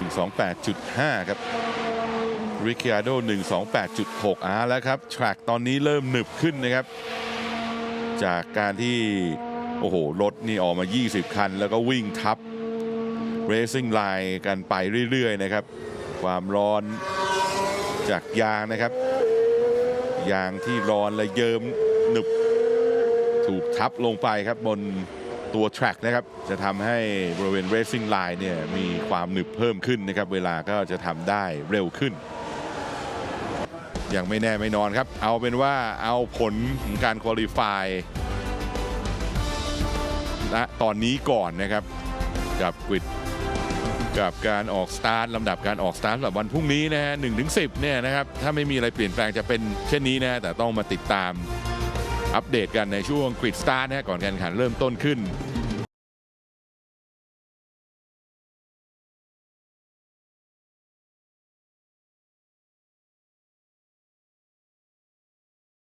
128.5 ครับริค i าโด128.6อาแล้วครับแทร็กตอนนี้เริ่มหนึบขึ้นนะครับ จากการที่ โอ้โห รถนี่ออกมา 20 คัน แล้วก็วิ่งทับ Racing Line กันไปเรื่อย ๆ นะครับ ความร้อนจากยางนะครับ ยางที่ร้อนและเยิมหนึบถูกทับลงไปครับบน ตัว track นะครับจะทำให้บริเวณ racing line เนี่ยมีความหนึบเพิ่มขึ้นนะครับเวลาก็จะทำได้เร็วขึ้น ยังไม่แน่ไม่นอนครับ เอาเป็นว่าเอาผลของการ qualify ณตอนนี้ก่อนนะครับกับกริดกับการออกสตาร์ทลำดับการออกสตาร์ทสำหรับวันพรุ่งนี้นะฮะหนึ่งถึงสิเนี่ยนะครับถ้าไม่มีอะไรเปลี่ยนแปลงจะเป็นเช่นนี้นะแต่ต้องมาติดตาม อัปเดตกันในช่วงกริดสตาร์ทนะก่อนการแข่งขันเริ่มต้นขึ้น